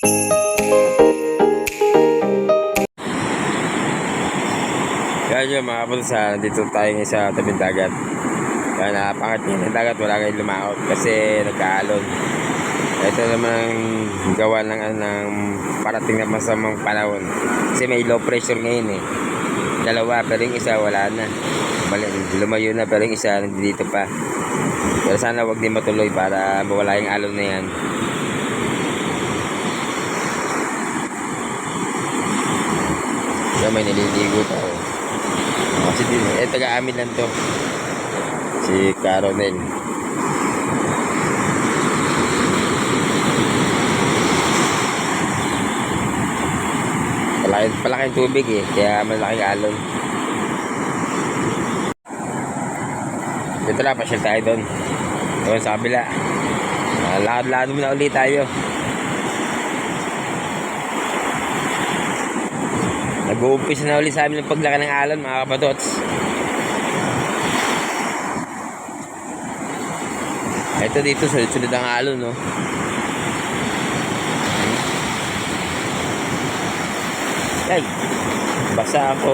Kaya yun mga kapunsa, dito tayo ngayon sa tabing dagat. Kaya napakat niya ng dagat, wala kayong lumaot kasi nagkaalon. Ito naman ang gawa ng, ano, ng parating na masamang panahon. Kasi may low pressure ngayon eh. Dalawa, pero yung isa wala na. Lumayo na, pero yung isa nandito pa. Pero sana wag din matuloy para mawala yung alon na yan. Yan, may naliligo pa. Oh. Kasi din, eh, taga-amin lang to. Si Caronel. Palaki, palaki yung tubig eh, kaya malaking alon. Dito na, pasyal tayo doon. Doon sa kabila. Uh, lakad-lakad muna ulit tayo. Nag-uumpisa na ulit sa amin ng paglaki ng alon, mga kapatots. Ito dito, sunod-sunod ang alon, no? Ay, basa ako.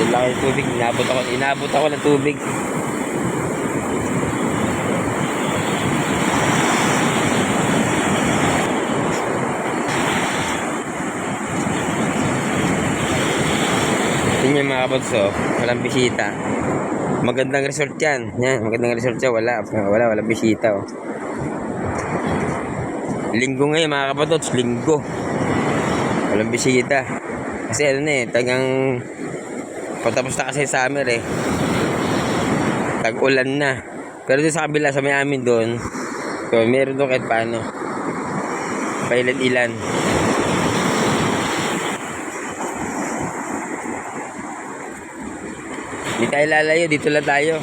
Yung tubig, inabot ako, inabot ako ng tubig. Mga kabots, oh. Walang bisita. Magandang resort yan. Yan, magandang resort yan. Wala, wala, walang bisita, oh. Linggo ngayon, mga kabots, linggo. Walang bisita. Kasi ano eh, tagang patapos na kasi summer eh. Tag-ulan na. Pero sa kabila, sa may amin doon, so, meron doon kahit paano. Pailan-ilan. Hindi tayo lalayo, dito lang tayo.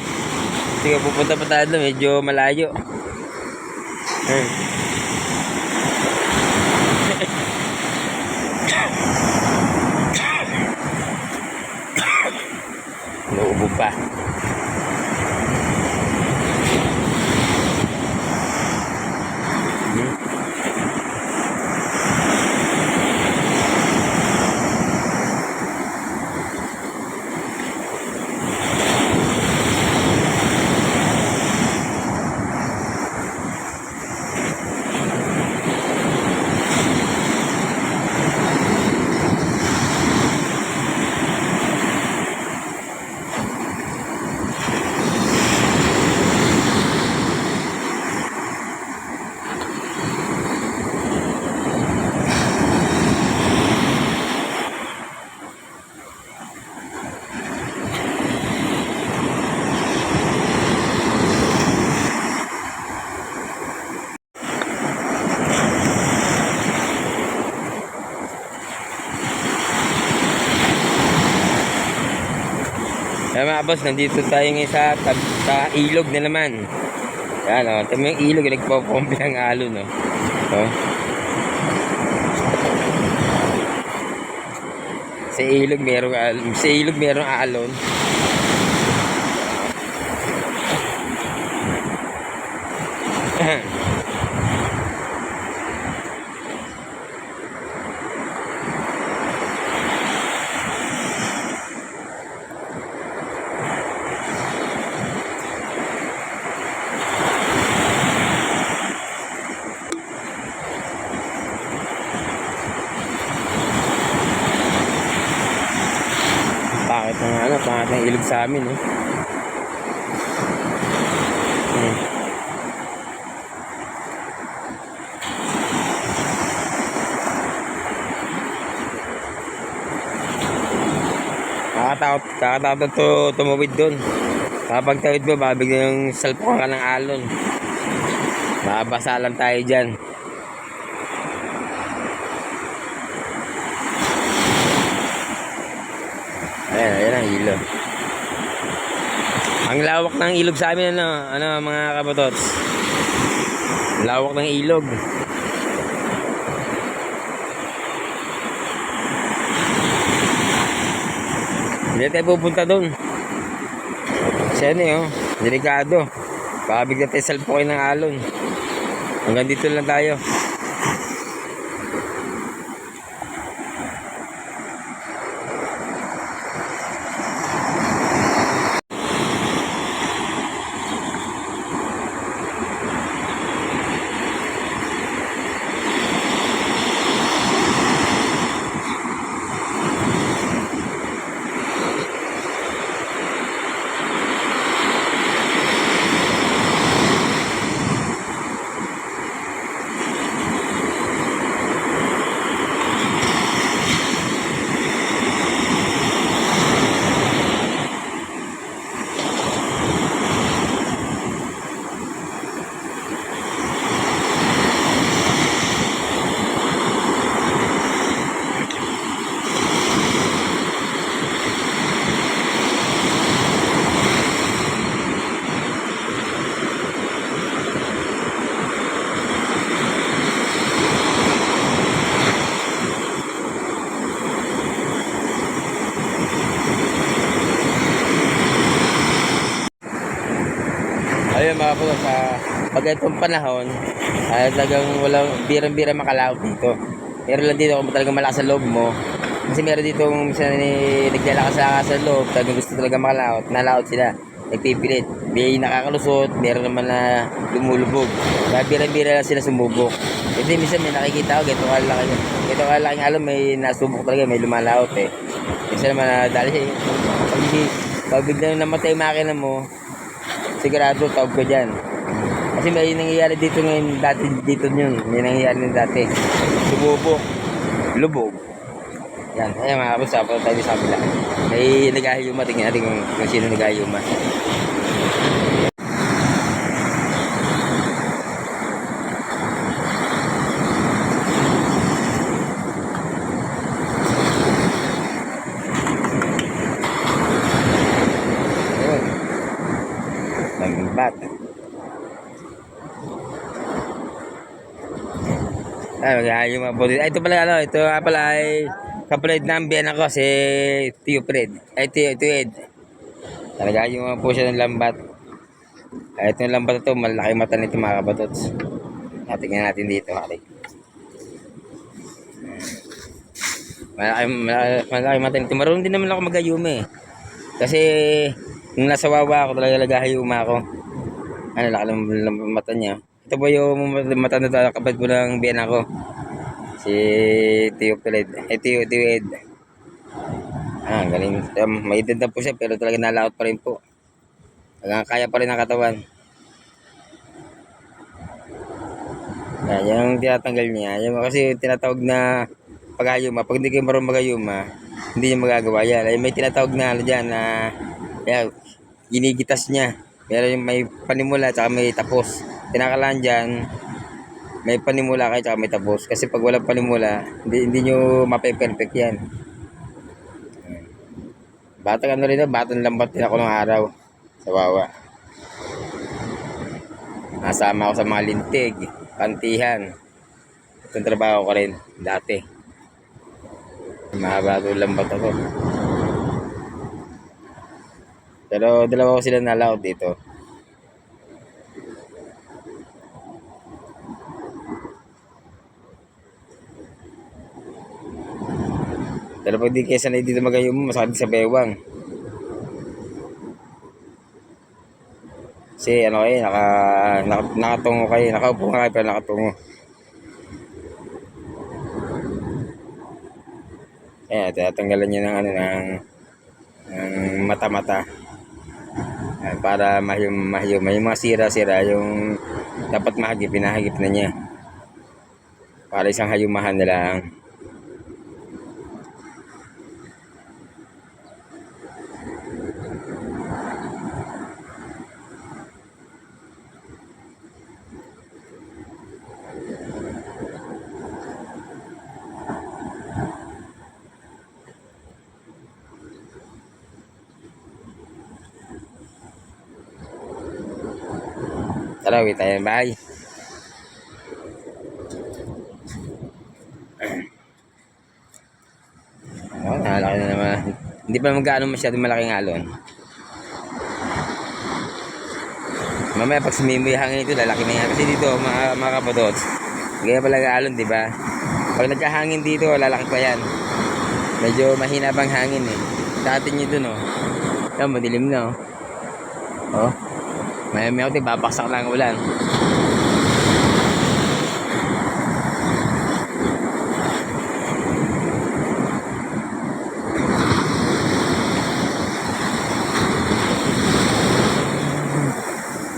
Sige, pupunta pa tayo doon, medyo malayo. Hmm. Nauubo pa. Kaya mga boss, nandito tayo ngayon sa, tab- sa ilog na naman. Yan o, oh. Ito yung ilog, nagpapompi ng alon o. Oh. Sa ilog merong alon. Sa ilog merong alon. Pangit ng ano, pangit ng ilog sa amin eh. Hmm. Kakatakot, kakatakot to tumawid doon. Kapag tawid mo, babig na yung salpukan ka ng alon. Mabasa lang tayo dyan. Ayan, ayan ang ilog. Ang lawak ng ilog sa amin, ano, ano mga kabatots? Lawak ng ilog. Hindi tayo pupunta doon. Kasi ano yun, delikado. Baka bigla tayo salpukin ng alon. Hanggang dito lang tayo. Ganitong panahon, ay talagang walang birang-bira makalaot dito. Pero lang dito kung talagang malakas sa loob mo, kasi meron dito minsan ni naglalakas sa sa loob, talagang gusto talaga makalaot, nalaot sila. Nagpipilit. May nakakalusot, meron naman na lumulubog. Kaya birang-bira lang sila sumubok. Kasi minsan may nakikita ko, ganito kalaki. Ganito kalaking alon, may nasubok talaga, may lumalaot eh. Minsan naman na dali, pag, biglang namatay makina mo, sigurado tawag ko dyan. Kasi may nangyayari dito ngayon, dati dito yun. May nangyayari din dati. Lumubog. Lubog. Yan. Ayan mga kapos, tapos tayo sa kabila. May nagahiyuma. Tingnan natin kung, kung sino nagahiyuma. Ayun. Lambat. Ay, mag-aayong mga buti. Ay, ito pala, ano, ito nga pala ay kapatid ng biyan ako, si Tio Fred. Ay, Tio, Tio Ed. Talaga yung mga po siya ng lambat. Ay, ito yung lambat ito, malaki mata nito mga kabatots. Tingnan natin dito, hari. Malaki, malaki, malaki mata nito. Marunong din naman ako mag-ayume. Kasi, nung nasa wawa ako, talaga nag-ahayuma ako. Ano, laki ng mata niya. Ito po yung mata na kapatid ko ng biyan ako. Si Tio Fred. Eh, Tio, Tio Ed. Ah, galing. Um, may edad po siya, pero talaga nalaot pa rin po. Talagang kaya pa rin ang katawan. Yan, yan ang tinatanggal niya. Yan kasi tinatawag na paghayuma. Pag hindi kayo marunong maghayuma, hindi niya magagawa yan. Ay, may tinatawag na ano dyan na yan, ginigitas niya. Meron yung may panimula at may tapos. Tinakalaan dyan, may panimula kayo at may tapos. Kasi pag walang panimula, hindi, hindi nyo mape-perfect yan. Batang ano rin batang lambat din ako ng araw sa wawa. Nasama ako sa mga lintig, pantihan. Itong trabaho ko rin dati. Mahaba ito lambat ako. Pero dalawa ko sila nalaot dito. Pero pag di kayo sanay dito magayon mo, masakit sa bewang. Kasi ano kayo, naka, naka, nakatungo kayo, nakaupo nga kayo pero nakatungo. Ayan, tinatanggalan niya ng ano, ng, ng mata-mata. Ayan, para mahiyum, mahiyum. May mga sira-sira yung dapat mahagip, pinahagip na niya. Para isang hayumahan na lang. Tara, wait tayo. Bye. Oh, nakalaki na naman. Hindi pa magkano masyadong malaking alon. Mamaya pag sumimo yung hangin ito, lalaki na yan. Kasi dito, mga, mga kapadots, ganyan pala alon, di ba? Pag nagkahangin dito, lalaki pa yan. Medyo mahina pang hangin eh. Sa atin nyo dun, oh. Yan, madilim na, oh. Oh. May may ako, babaksak lang ang ulan.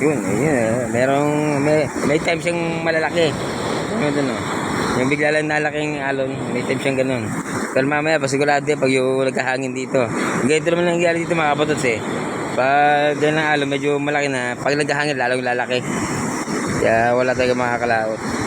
Yun, yun. eh. Merong, may, may time siyang malalaki. Ano dun, oh. Yung bigla lang nalaking alon, may time siyang ganun. Pero mamaya, pasigurado yan pag yung nagkahangin dito. Ganito naman nangyari dito mga kapatots eh. Pag ganun ang alon, medyo malaki na. Pag naghahangin, lalong lalaki. Kaya wala talaga makakalaot.